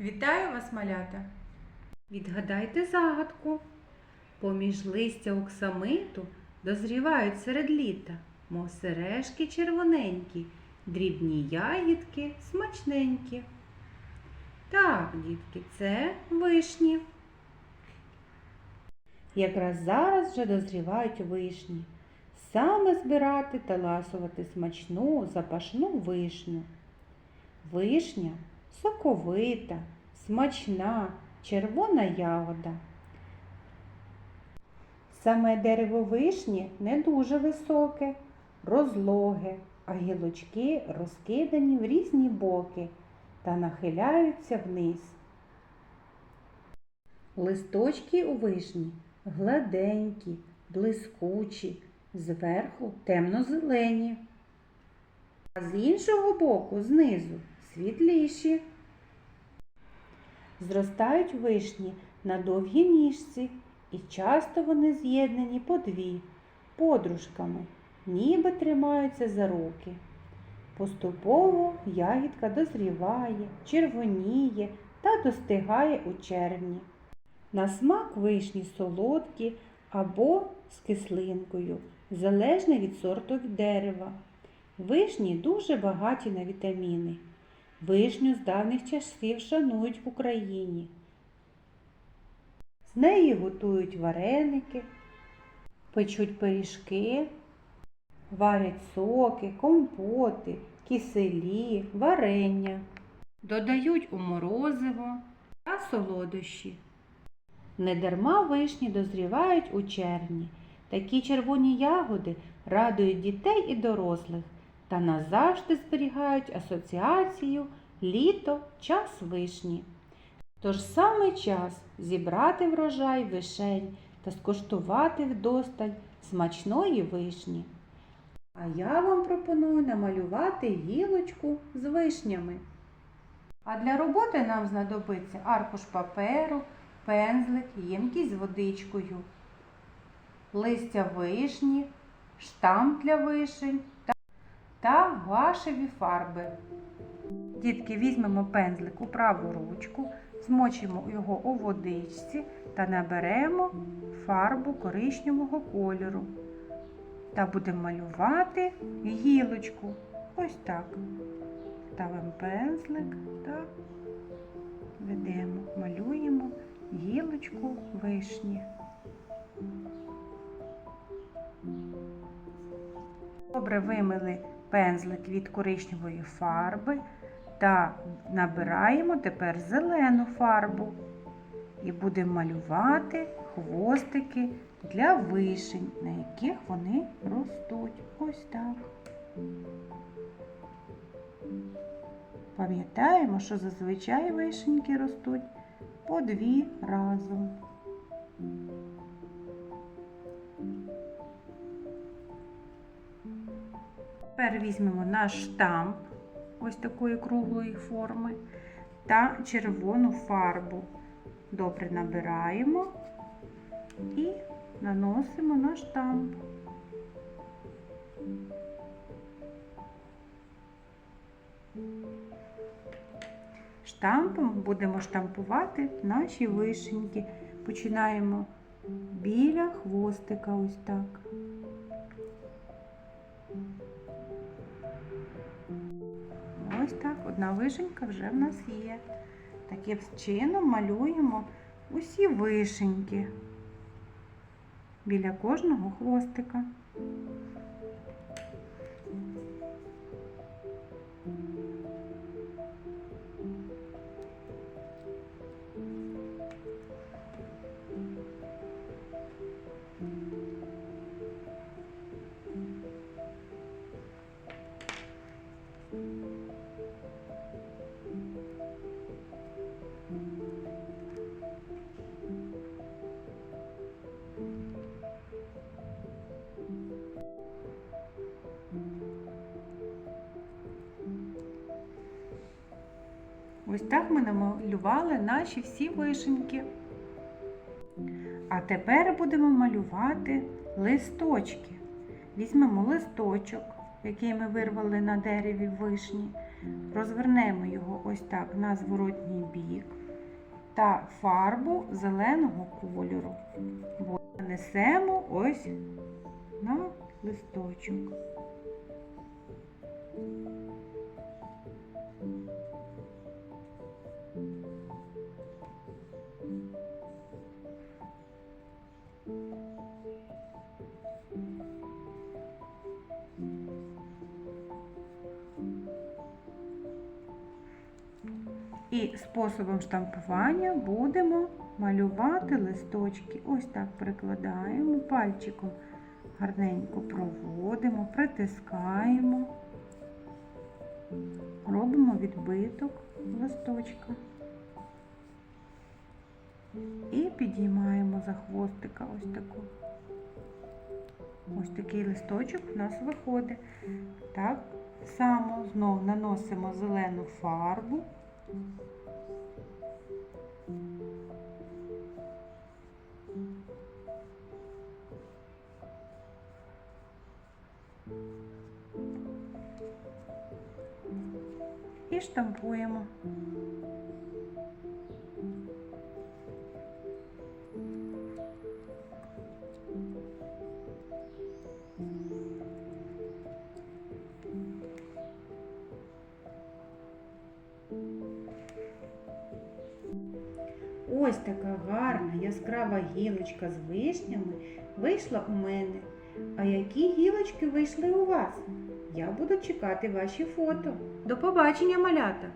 Вітаю вас, малята! Відгадайте загадку. Поміж листя оксамиту дозрівають серед літа, мов сережки червоненькі, дрібні ягідки смачненькі. Так, дітки, це вишні. Якраз зараз вже дозрівають вишні. Саме збирати та ласувати смачну запашну вишню. Вишня соковита, смачна, червона ягода. Саме дерево вишні не дуже високе, розлоге, а гілочки розкидані в різні боки та нахиляються вниз. Листочки у вишні гладенькі, блискучі, зверху темно-зелені, а з іншого боку, знизу, світліші. Зростають вишні на довгій ніжці, і часто вони з'єднані по дві подружками, ніби тримаються за руки. Поступово ягідка дозріває, червоніє та достигає у червні. На смак вишні солодкі або з кислинкою, залежно від сорту дерева. Вишні дуже багаті на вітаміни. Вишню з давніх часів шанують в Україні. З неї готують вареники, печуть пиріжки, варять соки, компоти, киселі, варення, додають у морозиво та солодощі. Недарма вишні дозрівають у червні. Такі червоні ягоди радують дітей і дорослих та назавжди зберігають асоціацію літо час вишні. Тож саме час зібрати врожай вишень та скуштувати вдосталь смачної вишні. А я вам пропоную намалювати гілочку з вишнями. А для роботи нам знадобиться аркуш паперу, пензлик, ємкість з водичкою, листя вишні, штамп для вишень та, гуашеві фарби. Дітки, візьмемо пензлик у праву ручку, змочимо його у водичці та наберемо фарбу коричневого кольору. Та будемо малювати гілочку. Ось так. Ставимо пензлик та ведемо, малюємо гілочку вишні. Добре вимили пензлик від коричневої фарби та набираємо тепер зелену фарбу і будемо малювати хвостики для вишень, на яких вони ростуть. Ось так. Пам'ятаємо, що зазвичай вишеньки ростуть по дві разом. Тепер візьмемо наш штамп ось такої круглої форми та червону фарбу. Добре набираємо і наносимо на штамп. Штампом будемо штампувати наші вишеньки. Починаємо біля хвостика ось так. Ось так, одна вишенька вже в нас є. Таким чином малюємо усі вишеньки біля кожного хвостика. Ось так ми намалювали наші всі вишеньки. А тепер будемо малювати листочки. Візьмемо листочок, який ми вирвали на дереві вишні, розвернемо його ось так на зворотній бік та фарбу зеленого кольору. Нанесемо ось на листочок. І способом штампування будемо малювати листочки. Ось так прикладаємо, пальчиком гарненько проводимо, притискаємо, робимо відбиток листочка. І підіймаємо за хвостика ось таку. Ось такий листочок у нас виходить. Так само знову наносимо зелену фарбу. І штампуємо. Ось така гарна яскрава гілочка з вишнями вийшла у мене. А які гілочки вийшли у вас? Я буду чекати ваші фото. До побачення, малята!